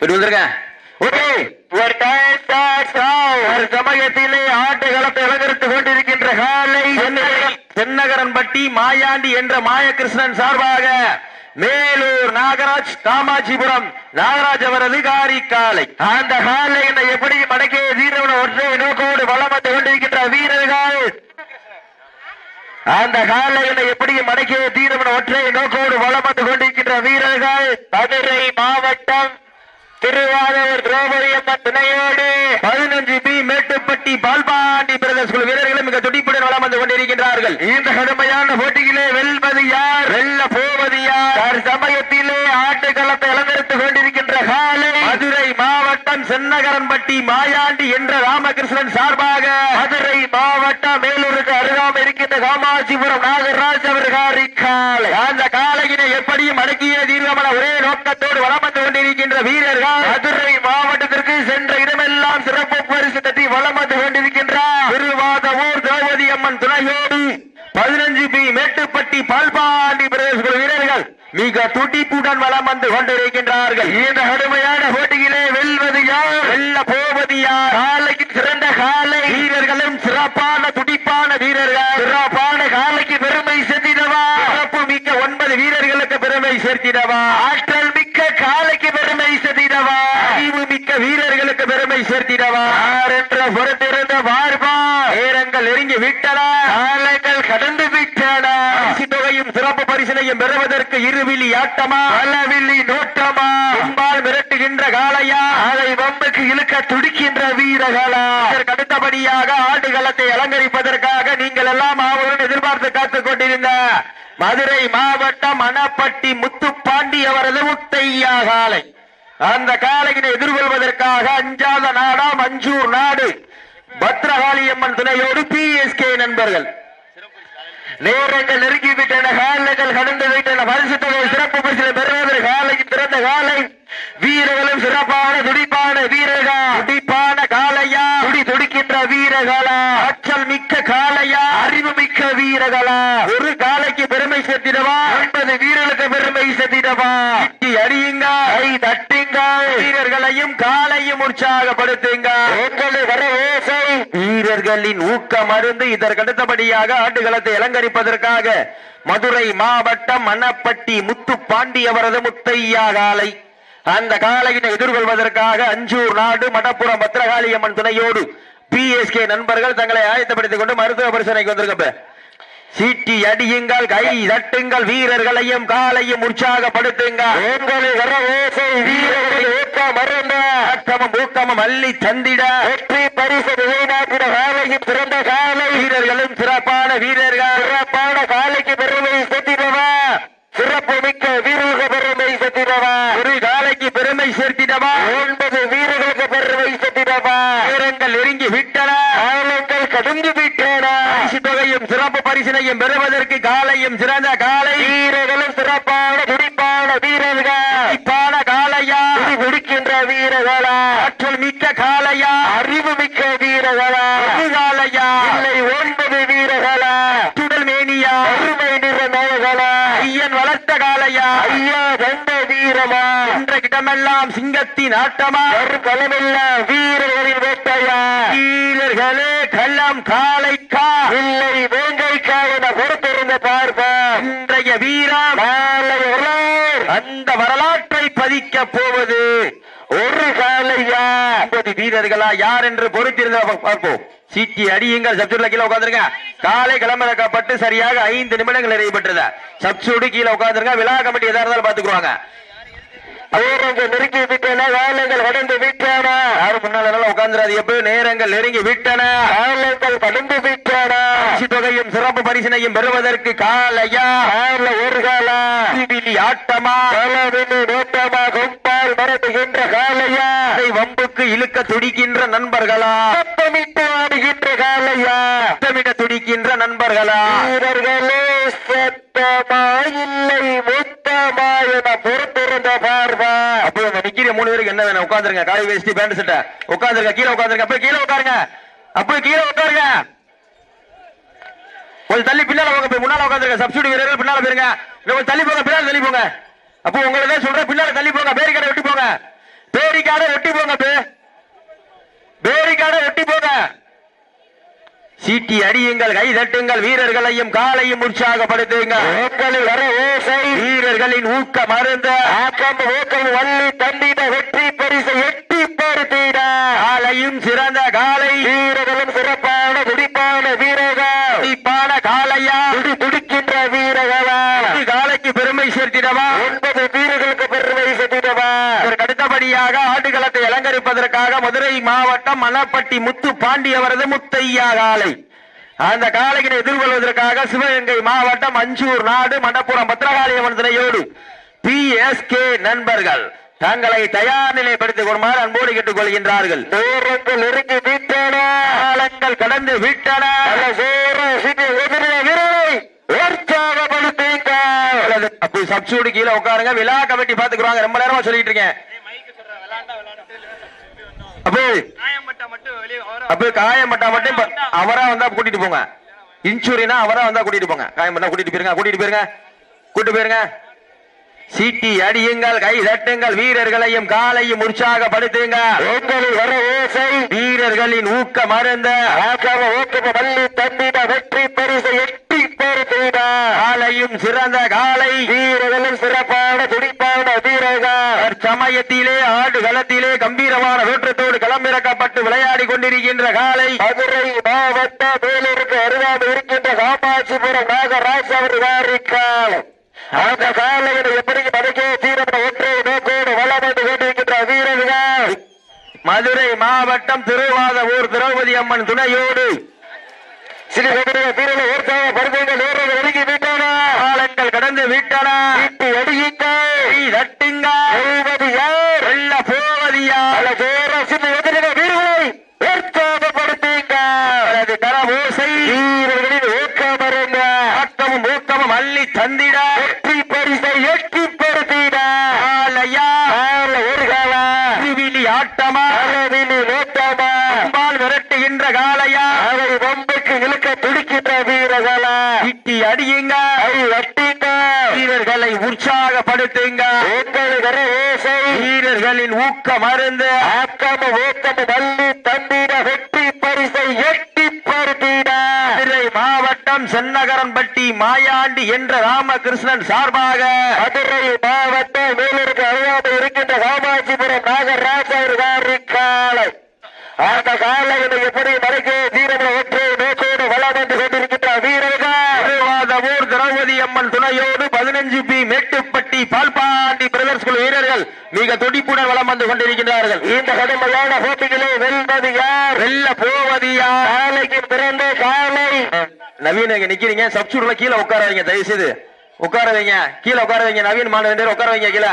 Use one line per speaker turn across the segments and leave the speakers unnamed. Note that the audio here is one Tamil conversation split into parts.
இப்படி வந்துருங்க. ஒரு கொண்டிருக்கின்ற காலை தென்னகரன்பட்டி மாயாண்டி என்ற மாயகிருஷ்ணன் சார்பாக மேலூர் நாகராஜ் காமாட்சிபுரம் நாகராஜ் அவரது காரி காலை. அந்த காலை என்னை எப்படி மடக்கே வீரவன ஒற்றை நோக்கோடு வளம் வந்து கொண்டிருக்கின்ற வீரர்கள்? அந்த காலையில எப்படி மடக்கிய தீரவன ஒற்றை நோக்கோடு வளம் வந்து கொண்டிருக்கின்ற வீரர்கள்? மதுரை மாவட்டம் திருவாரூர் திரௌபதி அம்மன் துணையோடு பதினஞ்சு பி மேட்டுப்பட்டி பால்பாண்டி பிரதேச குழு வீரர்களும் மிக துடிப்புடன் வளம் வந்து கொண்டிருக்கின்றார்கள். இந்த கடுமையான போட்டியிலே வெல்வது யார்? வெல்ல போவது யார்? சமயத்திலே ஆட்டுக்களத்தை அலங்கரித்துக் கொண்டிருக்கின்ற காலை மதுரை மாவட்டம் சென்னகரன்பட்டி மாயாண்டி என்ற ராமகிருஷ்ணன் சார்பாக மதுரை மாவட்டம் மேலூருக்கு அருகாமல் இருக்கின்ற காமாட்சிபுரம் நாகராஜ் அவர்கள் காலை. அந்த காலையினை எப்படியும் அடக்கிய தீர்க்கமான ஒரே நோக்கத்தோடு வளம் வந்து கொண்டிருக்கின்ற வீரர்கள் மதுரை மாவட்டத்திற்கு சென்ற இடமெல்லாம் சிறப்பு பரிசு தட்டி வளம் வந்து கொண்டிருக்கின்றார் திருவாதவூர் திரௌபதி அம்மன் துணையோடு பதினஞ்சு பி மேட்டுப்பட்டி பால்பாண்டி பிரதேச வீரர்கள் மிக துடிப்புடன் வளம் வந்து கொண்டிருக்கின்றார்கள். இந்த கடுமையான போட்டியிலே வெல்வது யார்? வெல்ல போவது யார்? காலைக்கு சிறந்த காலை. வீரர்களும் சிறப்பான துடிப்பான வீரர்கள். சிறப்பான காலைக்கு பெருமை சேர்த்திடவா? சிறப்பு மிக்க ஒன்பது வீரர்களுக்கு பெருமை சேர்த்திடவா? ஆற்ற மிக்க காலைக்கு பெருமை சேர்த்திடவா அறிவு மிக்க வீரர்களுக்கு பெருமை சேர்த்திடவா யார் என்ற பொறுத்திருந்த பார்ப்பா நேரங்கள் நெருங்கி விட்டன. காலங்கள் கடந்து விட்டன. தொகையும் சிறப்பு பரிசனையும் பெறுவதற்கு இருவிழி ஆட்டமா? பலவில்லி நோட்டமா? கும்பால் மிரட்டுகின்ற காளையா? அதை வம்புக்கு இழுக்க துடிக்கின்ற இதற்கு அடுத்தபடியாக ஆடுகளத்தை அலங்கரிப்பதற்காக நீங்கள் எல்லாம் ஆவலுடன் எதிர்பார்த்து காத்துக் கொண்டிருந்த மதுரை மாவட்டம் மணப்பட்டி முத்துப்பாண்டி அவரது முத்தையா காலை அந்த காலையினை எதிர்கொள்வதற்காக அஞ்சாத நாடா மஞ்சூர் நாடு. பத்ரகாளியம்மன் துணையோடு பி எஸ் கே நண்பர்கள். நேரங்கள் நெருங்கிவிட்டன காலங்கள் கடந்து விட்டன பரிசு தொகை சிறப்பு பரிசு பெறுவதற்கு காலைக்கு பிறந்த காலை வீரர்களும் சிறப்பான துடிப்பான வீரர்கள்? துடிப்பான காலையா துடி துடிக்கின்ற வீரர்களா? ஆற்றல் மிக்க காலையா அறிவு மிக்க வீரர்களா? ஒரு காலைக்கு பெருமை சேர்த்திடவா? ஒன்பது வீரர்களுக்கு பெருமை சேர்த்திடவா? கை தட்டுங்க வீரர்களையும் காலையும் உற்சாகப்படுத்துங்க உங்களை வர ஓசை வீரர்களின் ஊக்கம் அருந்து இதற்கு அடுத்தபடியாக ஆட்டுகளத்தை அலங்கரிப்பதற்காக மதுரை மாவட்டம் மணப்பட்டி முத்துப்பாண்டி அவரது முத்தையா காலை அந்த காலையினை எதிர்கொள்வதற்காக அஞ்சூர் நாடு மடப்புறம் பத்திரகாளி அம்மன் துணையோடு பிஎஸ்கே நண்பர்கள் தங்களை ஆயத்தப்படுத்திக் கொண்டு மருத்துவ பரிசோதனைக்கு வந்திருக்க சீட்டி அடியுங்கள் கை தட்டுங்கள் வீரர்களையும் காலையும் உற்சாகப்படுத்துங்கள். உங்களை வர ஓசை வீரர்களை ஊக்கம் மறந்த. ஆட்டமும் ஊக்கமும் அள்ளி தந்திட. வெற்றி பரிசு நிலைநாட்டிட காலையும் சிறந்த காலை. வீரர்களும் சிறப்பான வீரர்கள். சிறப்பான காலைக்கு பெருமை சேர்த்திடவா? சிறப்பு மிக்க வீரர்களுக்கு பெருமை சேர்த்திடவா ஒரு காலைக்கு பெருமை சேர்த்திடவா? ஒன்பது வீரர்களுக்கு பெருமை சேர்த்திடவா? வீரங்கள் நெருங்கி விட்டன. காலங்கள் கடந்து விட்டன. பரிசு தொகையும் சிறப்பு பரிசினையும் பெறுவதற்கு காலையும் சிறந்த காலை. வீரர்களும் சிறப்பான துடிப்பான வீரர்கள். காலையா? துடிக்கின்ற வீரர்களா? ஆற்றல் மிக்க காலையா? அறிவு மிக்க வீரர்களா? காலையா? இல்லை ஒன்பது வீரர்களா சுடல் மேனியா அருமை நிற நோய்களா ஐயன் வளர்த்த காலையா ஐயா தந்த வீரமா? என்ற இடமெல்லாம் சிங்கத்தின் ஆட்டமா? களமெல்லாம் வீரர்களின் வேட்டையா? வீரர்களே களம் காளைக்கா. இல்லை வேங்கைக்கா என பொறுத்திருந்த பார்ப்பா. இன்றைய வீரம் அந்த வரலாற்றை பதிக்க போவது ஒரு காலையா? ஐம்பது வீரர்களா? யார் என்று பொறுத்திருந்த பார்ப்போம் சீட்டி அடியுங்கள். சப்சூட்ல கீழே உட்காந்துருங்க காலை கிளம்பப்பட்டு சரியாக ஐந்து நிமிடங்கள் நிறைவுபெற்றது சப்சூடு கீழே உட்காந்துருங்க விழா கமிட்டி எதா இருந்தாலும் பாத்துக்குவாங்க நேரங்கள் நெருங்கி விட்டன. காலங்கள் கடந்து விட்டன. யாரும் முன்னால உட்கார்ந்துராது. எப்ப நேரங்கள் நெருங்கி விட்டன. காலங்கள் கடந்து விட்டன. தொகையும் சிறப்பு பரிசினையும் பெறுவதற்கு காலையா? கால ஒரு காலா. ஆட்டமா? நோட்டமா கொம்பால் மரட்டுகின்ற காலையா வம்புக்கு இழுக்க துடிக்கின்ற நண்பர்களா? சத்தமிட்டு ஆடுகின்ற காலையா சத்தமிட துடிக்கின்ற நண்பர்களா? வீரர்களே சத்தமா இல்லை முத்தமா என பொறுத்திருந்த பார்வா. அப்போ அந்த நிக்கிற மூணு பேருக்கு என்ன வேணும்? உட்காந்துருங்க காய் வேஸ்டி பேண்ட் சட்டை. உட்காந்துருங்க கீழே உட்காந்துருங்க அப்ப கீழே உட்காருங்க. அப்ப கீழே உட்காருங்க. கொஞ்சம் தள்ளி பின்னால போங்க. போய் முன்னால உட்காந்துருங்க சப்சிடி வீரர்கள் பின்னால போயிருங்க. கொஞ்சம் தள்ளி போங்க. பின்னால தள்ளி போங்க. அப்போ உங்களை தான் சொல்றேன் பின்னால தள்ளி போங்க பேரிக்கடை விட்டு போங்க. பேரிக்காட ஒட்டி போங்க பேரிக்காட ஒட்டி போங்க. சீட்டி அடியுங்கள் கை தட்டுங்கள் வீரர்களையும் காலையும் உற்சாகப்படுத்துங்கள் உங்களில் வர ஓசை. வீரர்களின் ஊக்க மருந்த. ஆக்கம் ஊக்கம் வள்ளி தந்திட வெற்றி பரிசு எட்டி படுத்திட காலையும் சிறந்த காலை. வீரர்களும் சிறப்பான துடிப்பான வீரர்கள். துடிப்பான காலையா? துடி துடிக்கின்ற வீரர்களா. காலைக்கு பெருமை சேர்த்திடவா? ஒன்பது வீரர்களுக்கு பெருமை சேர்த்திடவா? இதற்கு அடுத்தபடியாக ஆடுகளத்தை அலங்கரிப்பதற்காக மதுரை மாவட்டம் மணப்பட்டி முத்து பாண்டி அவரது முத்தையா காலை. அந்த காலையினை எதிர்கொள்வதற்காக சிவகங்கை மாவட்டம் அஞ்சூர் நாடு மண்டபுரம் பத்திரகாளியம்மன் திரையோடு பி எஸ் கே நண்பர்கள் தங்களை தயார் நிலைப்படுத்திக் கொள்ளுமாறு அன்போடு கேட்டுக் கொள்கின்றார்கள். நேரங்கள் நெருங்கி விட்டன. காலங்கள் கடந்து விட்டன. அப்படி சப்சூடு கீழே உட்காருங்க. விழா கமிட்டி பாத்துக்குறாங்க ரொம்ப நேரமா சொல்லிட்டு இருக்கேன். அப்போ
காயம்பட்டா மட்டும் அவரா
அவரா வந்தா கூட்டிட்டு போங்க. இன்சூரினா அவரா வந்தா கூட்டிட்டு போங்க. காயம்பட்டா கூட்டிட்டு போயிருங்க. கூட்டிட்டு போயிருங்க. கூட்டு போயிருங்க. சீட்டி அடியுங்கள் கை தட்டுங்கள் வீரர்களையும் காலையும் உற்சாகப்படுத்துங்க உங்களில் வர ஓசை. வீரர்களின் ஊக்க மருந்த. பள்ளி தந்திட வெற்றி பரிசு எட்டி பருத்திட. காலையும் சிறந்த காலை. வீரர்களும் சிறப்பான துடிப்பான வீரர்கள். சமயத்திலே ஆடு களத்திலே கம்பீரமான தோற்றத்தோடு களமிறக்கப்பட்டு விளையாடி கொண்டிருக்கின்ற காலை. மதுரை மாவட்ட வேலூருக்கு அருகாமல் இருக்கின்ற காமாட்சிபுரம் நாகராஜ் அவர் வாரிக்காலம் அந்த காலையில் எப்படி மடக்கே தீரப்பட ஒற்றை நோக்கோடு வளம் வந்து வீரர்கள்? மதுரை மாவட்டம் திருவாதவூர் திரௌபதி அம்மன் துணையோடு. ஸ்ரீ வீரர்கள் ஓர்த்தாக பருவங்கள் நேரம் ஒதுங்கி விட்டன. காலங்கள் கடந்து விட்டன. இட்டு அடியுங்கள் தட்டுங்க. எழுவது வெள்ள போவதியா? பல பேர சிறு எதிரிட வீரர்களை உற்சாகப்படுத்துங்க தர ஓசை வீரர்களின் ஊக்கம் ஊக்கமருங்க. ஆட்டமும் ஊக்கமும் அள்ளி தந்திட வெற்றி பரிசை எட்டி படுத்திட ஆலையா ஆல ஒரு காலா திருவிழி ஆட்டமா அரவிலி நோட்டமா அம்பால் விரட்டுகின்ற காலையா அதை வம்புக்கு இழுக்க துடிக்கின்ற வீரர்களா இட்டி அடியுங்க. அதை வட்டிங்க வீரர்களை உற்சாகப்படுத்துங்க. உங்கள் வீரர்களின் ஊக்க மருந்து ஆக்கம ஊக்கம வள்ளி தந்திட வெற்றி பரிசை எட்டி பருத்திட மதுரை மாவட்டம் சென்னகரன்பட்டி மாயாண்டி என்ற ராமகிருஷ்ணன் சார்பாக மதுரை மாவட்டம் வேலூருக்கு அருகாமல் இருக்கின்ற காமாட்சிபுரம் நாகராஜர் காலை அந்த காலையில் எப்படி மறைக்க வீரர்கள் ஒற்றை நோக்கோடு வளம் வந்து கொண்டிருக்கின்ற வீரர்கள்? திரௌபதி அம்மன் துணையோடு பதினஞ்சு பி மேட்டுப்பட்டி பால்பாண்டி பிரதர்ஸ் குழு வீரர்கள் மிக துடிப்புடன் வளம் வந்து கொண்டிருக்கிறார்கள் இந்த கடுமையான போட்டிகளை வெல்வது யார்? வெல்ல போவது யார்? காலைக்கு பிறந்த காலை. நவீன் இங்க நிக்கிறீங்க? சப்சூர்ல கீழே உட்கார வைங்க தயவு செய்து உட்கார வைங்க கீழே உட்கார வைங்க நவீன் மாணவ ரெண்டு பேரும் உட்கார வைங்க கீழே.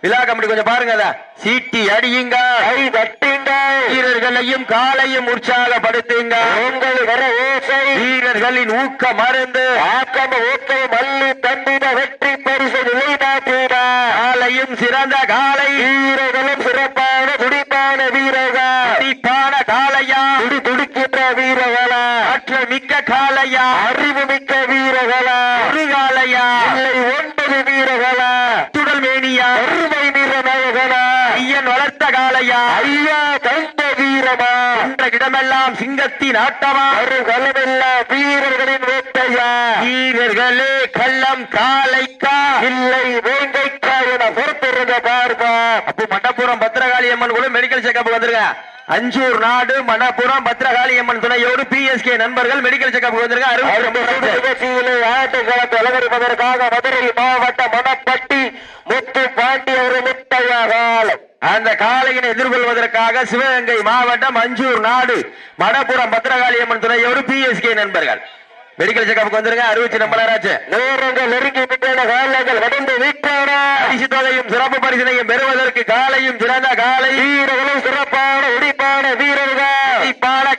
விழா கமிட்டி கொஞ்சம் பாருங்க அத. சீட்டி அடியுங்க. கை தட்டுங்க. வீரர்களையும் காலையும் உற்சாகப்படுத்துங்க. உங்கள் வர ஓசை. வீரர்களின் ஊக்க மருந்து. ஆக்கம ஊக்கம் மல்லி தந்திட வெற்றி பரிசு நிலைநாட்டிட காலையும் சிறந்த காலை. வீரர்களும் சிறப்பான துடிப்பான வீரர்கள். துடிப்பான காலையா? துடி துடிக்கின்ற வீரர்களா? ஆற்றல் மிக்க காலையா? அறிவு மிக்க வீரர்களா ஒரு காலையா இல்லை ஒன்பது வீரர்களா துடல் மேனியா அருமை நிற நாயகனா ஐயன் காலையா ஐயா தந்த வீரமா? என்ற இடமெல்லாம் சிங்கத்தின் ஆட்டமா? ஒரு கலமெல்லாம் வீரர்களின் வேட்டையா? வீரர்களே கள்ளம் காலைக்கா இல்லை வேங்கைக்கா என பொறுத்திருந்த பார்ப்பா. அப்போ மண்டபுரம் பத்திரகாளி அம்மன் கூட மெடிக்கல் செக்அப் வந்துருங்க அஞ்சூர் நாடு மணப்புரம் பத்திரகாளி அம்மன் துணையோடு பிஎஸ்கே நண்பர்கள் மெடிக்கல் செக்அப் அலங்கரிப்பதற்காக மதுரை மாவட்ட மணப்பட்டி முத்து பாண்டி ஒரு முத்தையாகால் அந்த காளையினை எதிர்கொள்வதற்காக சிவகங்கை மாவட்டம் அஞ்சூர் நாடு மணப்புரம் பத்திரகாளி அம்மன் துணையோடு பிஎஸ்கே நண்பர்கள். மெடிக்கல் செக்அப் வந்துருங்க. அறிவிச்சு நம்பராச்சு நேரங்கள் நெருங்கி விட்டன காலங்கள் கடந்து விட்டன. பரிசு தொகையும் சிறப்பு பரிசினையும் பெறுவதற்கு காலையும் சிறந்த காலை வீரர்களும் சிறப்பான உடிப்பான வீரர்கள்.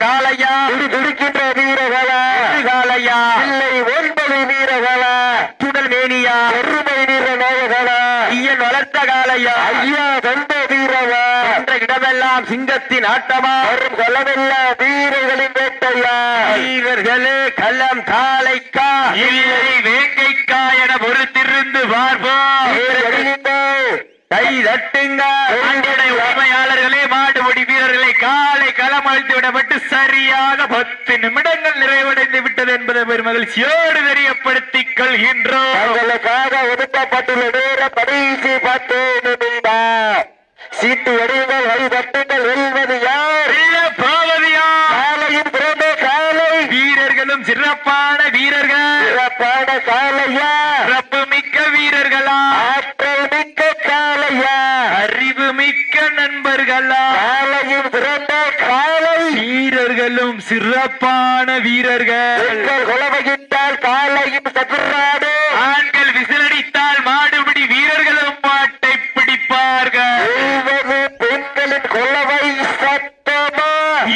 காலையா துடி துடிக்கின்ற வீரர்களா? காலையா இல்லை ஒன்பது வீரர்களா? சுடல் மேனியா? பெருமை வீர நாயகனா? ஐயன் வளர்த்த காலையா ஐயா தந்த வீரவா என்ற இடமெல்லாம் சிங்கத்தின் ஆட்டமா? வரும் கொல்லமெல்லாம் வீரர்களின் வேட்டையா? வீரர்களே கள்ளம் காலைக்கா இல்லை வேங்கைக்கா என பொறுத்திருந்து பார்ப்போம். கை தட்டுங்க.
உரிமையாளர்களே மாடுபிடி வீரர்களை காலை களம் அழித்து விடப்பட்டு சரியாக பத்து நிமிடங்கள் நிறைவடைந்து விட்டது என்பதை பெரும் மகிழ்ச்சியோடு தெரியப்படுத்திக் கொள்கின்றோம்.
தங்களுக்காக ஒதுக்கப்பட்டுள்ள நேரம் கடைசி பத்து நிமிடம். சீட்டு வடிவங்கள் வழி தட்டுங்கள் வெல்வது யார்?
வீரர்களும் சிறப்பான வீரர்கள்.
சிறப்பான காலையா?
சிறப்பு மிக்க வீரர்களா
ஆற்றல் மிக்க காலையா
அறிவு மிக்க நண்பர்களா
காலையும் பிறந்த காலை.
வீரர்களும் சிறப்பான வீரர்கள்.
குலவையிட்டால் காலையும் சதுராடு
ஆண்கள் விசிலடித்தால் மாடுபிடி வீரர்களும் மாட்டை பிடிப்பார்கள்
எழுவது பெண்களின் குலவை சத்தமா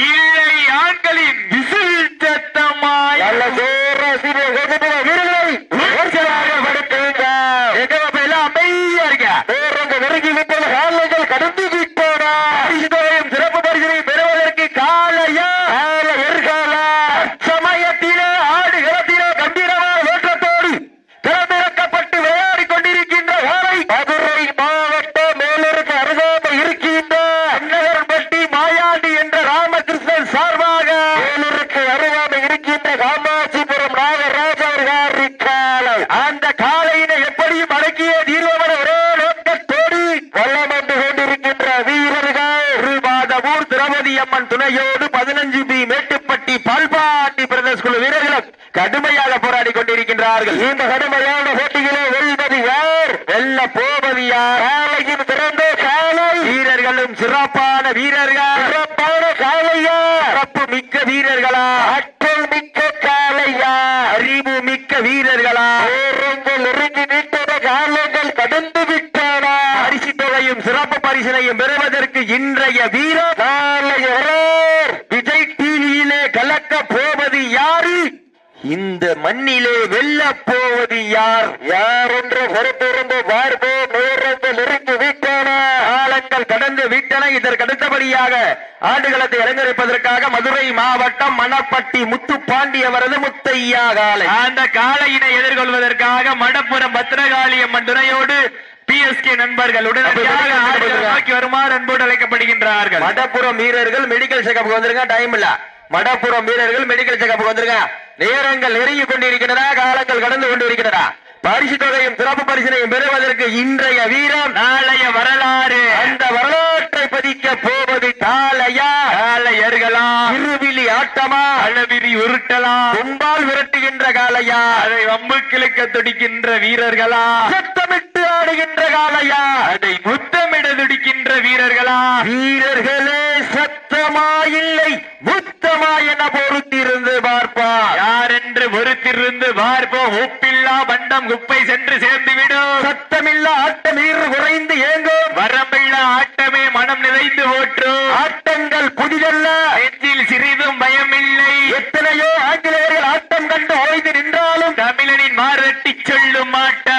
இல்லை ஆண்களின் விசில் சத்தமாய்
நல்ல ஜோர சிறு வெகுதிர வீரர்களை உற்சாகப்படுத்துங்க
எங்க பாப்பா எல்லாம் அமைதியா இருக்க
பேரங்க நெருங்கி விட்டது காலைகள் கடந்து விட்டோனா
பரிசுத்தோயும் சிறப்பு பரிசினை பெறுவதற்கு காலையா
கால எருகாலா
சமயத்திலே ஆடுகளத்திலே கம்பீரமான ஓட்டத்தோடு களமிறக்கப்பட்டு விளையாடிக் கொண்டிருக்கின்ற ஓரை
மதுரை மாவட்ட மேலிருந்து அருகாமல் இருக்கின்ற
அன்னகர்பட்டி மாயாண்டி என்ற ராமகிருஷ்ணன் சார்பாக
மேலிருக்கு அருகாமல் இருக்கின்ற காமாட்சிபுரம் நாகராஜ அவர்கள் காலை
அந்த காலையினை எப்படியும் அடக்கிய தீர்வமன ஒரே நோக்கத்தோடு
வல்லம் வந்து கொண்டிருக்கின்ற வீரர்கள்
திருவாதவூர் திரௌபதி அம்மன் துணையோடு பதினஞ்சு பி மேட்டுப்பட்டி பால்பாட்டி பிரதேச குழு வீரர்களும் கடுமையாக போராடி கொண்டிருக்கின்றார்கள்.
இந்த கடுமையான போட்டியிலே வெல்வது யார்?
வெல்ல போவது யார்?
காலையின் திறந்த காலை
வீரர்களும் சிறப்பான வீரர்கள்.
சிறப்பான காலையா
சிறப்பு மிக்க வீரர்களா
ஆற்றல் மிக்க காலையா
அறிவு மிக்க வீரர்களா?
நெருங்கி நின்றன காலங்கள் கடந்து விட்டன.
பரிசு தொகையும் சிறப்பு பரிசினையும் பெறுவதற்கு இன்றைய வீரர்
காலையவர்
விஜய் டிவியிலே கலக்க போவது யாரு இந்த மண்ணிலே வெல்ல போவது யார்?
யார் என்று பொறுத்திருந்து பார்ப்போம் நேரங்கள் நெருங்கி விட்டன
காலங்கள் கடந்து விட்டன. இதற்கு அடுத்தபடியாக ஆடுகளத்தை அலங்கரிப்பதற்காக மதுரை மாவட்டம் மணப்பட்டி முத்துப்பாண்டி அவரது முத்தையா காலை. அந்த காளையினை எதிர்கொள்வதற்காக மடப்புறம் பத்திரகாளி அம்மன் துணையோடு பிஎஸ்கே நண்பர்கள் உடனடியாக வருமாறு அன்போடு அழைக்கப்படுகின்றார்கள். மடப்புறம் வீரர்கள் மெடிக்கல் செக்கப்புக்கு வந்துருங்க டைம் இல்ல. மடப்புறம் வீரர்கள் மெடிக்கல் செக்கப்புக்கு வந்துருங்க நேரங்கள் நெருங்கி கொண்டிருக்கின்றன காலங்கள் கடந்து கொண்டிருக்கின்றன. பரிசு தொகையும் சிறப்பு பரிசினையும் பெறுவதற்கு இன்றைய வீரம் நாளைய வரலாறு. அந்த வரலாற்றை பதிக்க போவது காலையா காலையர்களா இருவிழி ஆட்டமா? அளவிரி உருட்டலா? கும்பால் விரட்டுகின்ற காலையா அதை வம்பு கிழக்க துடிக்கின்ற வீரர்களா? சத்தமிட்டு ஆடுகின்ற காலையா அதை முத்தமிட துடிக்கின்ற வீரர்களா? வீரர்களே சத்தமா இல்லை முத்தமா என பொறுத்திருந்து பார்ப்பா. யார் என்று பொறுத்திருந்து பார்ப்போம் உப்பில்லா பண்டம் குப்பை சென்று சேர்ந்து விடும் சத்தமில்லா ஆட்டம் ஈறு குறைந்து ஏங்கும். வரம்பில்லா ஆட்டமே மனம் நிறைந்து ஓட்டும் ஆட்டங்கள் புதிதல்ல. நெஞ்சில் சிறிதும் பயமில்லை. எத்தனையோ ஆங்கிலேயர்கள் ஆட்டம் கண்டு ஓய்ந்து நின்றாலும் தமிழனின் மாரட்டி சொல்லும் அதுதான்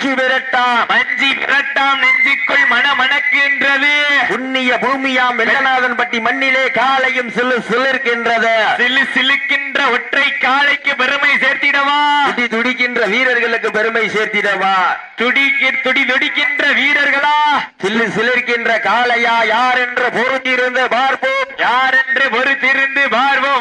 வஞ்சி விரட்டாம் வஞ்சி மஞ்சி விரட்டாம் நெஞ்சுக்குள் மனமணக்கின்றது. புண்ணிய பூமியாம் வெள்ளநாதன் பட்டி மண்ணிலே காலையும் சிலு சிலிர்க்கின்றது. சிலு சிலுக்கின்ற ஒற்றை காலைக்கு பெருமை சேர்த்திடவா? துடி துடிக்கின்ற வீரர்களுக்கு பெருமை சேர்த்திடவா? துடிக்கி துடி துடிக்கின்ற வீரர்களா? சில்லு சிலிர்க்கின்ற காளையா யார் என்று பொறுத்திருந்து பார்ப்போம். யார் என்று பொறுத்திருந்து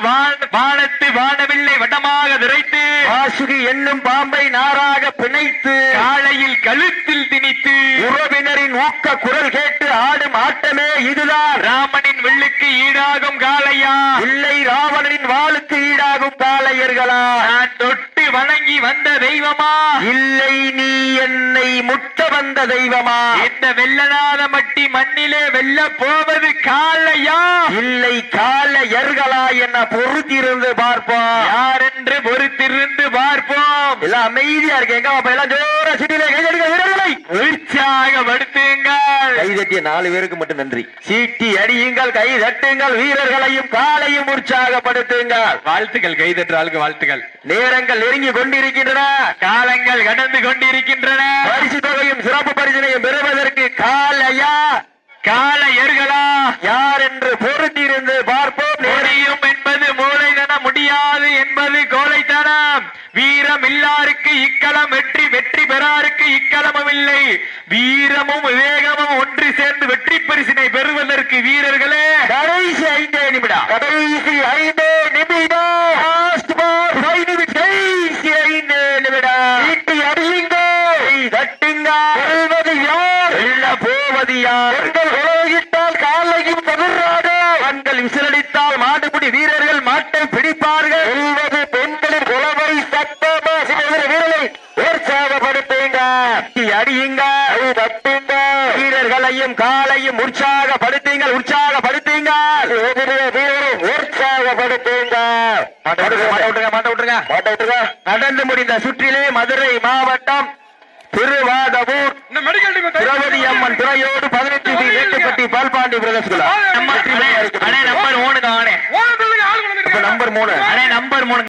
வான் வானத்து வானவில்லை வட்டமாக துரைத்து. வாசுகி என்னும் பாம்பை நாராக பிணைத்து. காலையில் கழுத்தில் திணித்து. உறவினரின் ஊக்க குரல் கேட்டு ஆடும் ஆட்டமே இதுதான் ராமனின் வில்லுக்கு ஈடாகும் காளையா. இல்லை ராவணனின் வாளுக்கு ஈடாகும் காளையர்களா. நான் தொட்டு வணங்கி வந்த தெய்வமா. இல்லை நீ என்னை முட்ட வந்த தெய்வமா. இந்த வெள்ளநாத மட்டி மண்ணிலே வெல்ல போவது காளையா. இல்லை காளையர்களா என பொறுத்திருந்து பார்ப்போம். யார் என்று பொறுத்திரு எல்லாம் அமைதியா இருக்கு. எங்க அப்ப எல்லாம் ஜோர சிட்டியில கைதடிக்க வீரர்களை உற்சாகப்படுத்துங்கள்
கைதட்டிய நாலு பேருக்கு மட்டும் நன்றி.
சீட்டி அடியுங்கள் கை தட்டுங்கள் வீரர்களையும் காலையும் உற்சாகப்படுத்துங்கள் வாழ்த்துக்கள் கை தட்டுற ஆளுக்கு வாழ்த்துக்கள். நேரங்கள் நெருங்கி கொண்டிருக்கின்றன. காலங்கள் கடந்து கொண்டிருக்கின்றன. பரிசு தொகையும் சிறப்பு பரிசினையும் பெறுவதற்கு காலையா? காலையர்களா? யார் என்று பொருத்திருந்து பார்ப்போம். முடியும் என்பது மூளை முடியாது
என்பது கோலைத்தனம் வீரம் இல்லாருக்கு இக்களம் வெற்றி வெற்றி பெறாருக்கு இக்களமும் இல்லை. வீரமும் விவேகமும் ஒன்று சேர்ந்து வெற்றி பரிசினை பெறுவதற்கு வீரர்களே
கடைசி ஐந்தே நிமிடம்.
கடைசி ஐந்தே நிமிடம்.
கடைசி ஐந்தே நிமிடம்.
வீட்டு அறியுங்க
தட்டுங்க.
வெல்வது யார்?
வெல்ல போவது யார்?
எங்கள் உலகிட்டால் காலையும் தமிழ்நாடு
கண்கள் விசிலடித்தால் மாடுபிடி வீரர்கள் மாட்டை பிடிப்பார்கள்.
வெல்வது பெண்களின் குலவை சத்தமா சிறுவர் வீரரை உற்சாகப்படுத்துங்க
அடியுங்க.
தட்டுங்க.
வீரர்களையும் காலையும்
உற்சாகப்படுத்துங்க.
மாட்ட விட்டுருங்க மாட்ட விட்டுருங்க மாட்ட விட்டுருங்க.
மாட்ட விட்டுருங்க.
நடந்து முடிந்த சுற்றிலே மதுரை மாவட்டம் திருவாதவூர் திரௌபதி அம்மன் துறையோடு பதினெட்டு பி வேட்டுப்பட்டி பால்பாண்டி பிரதேச
நம்பர் மூணு. நம்பர் மூணு.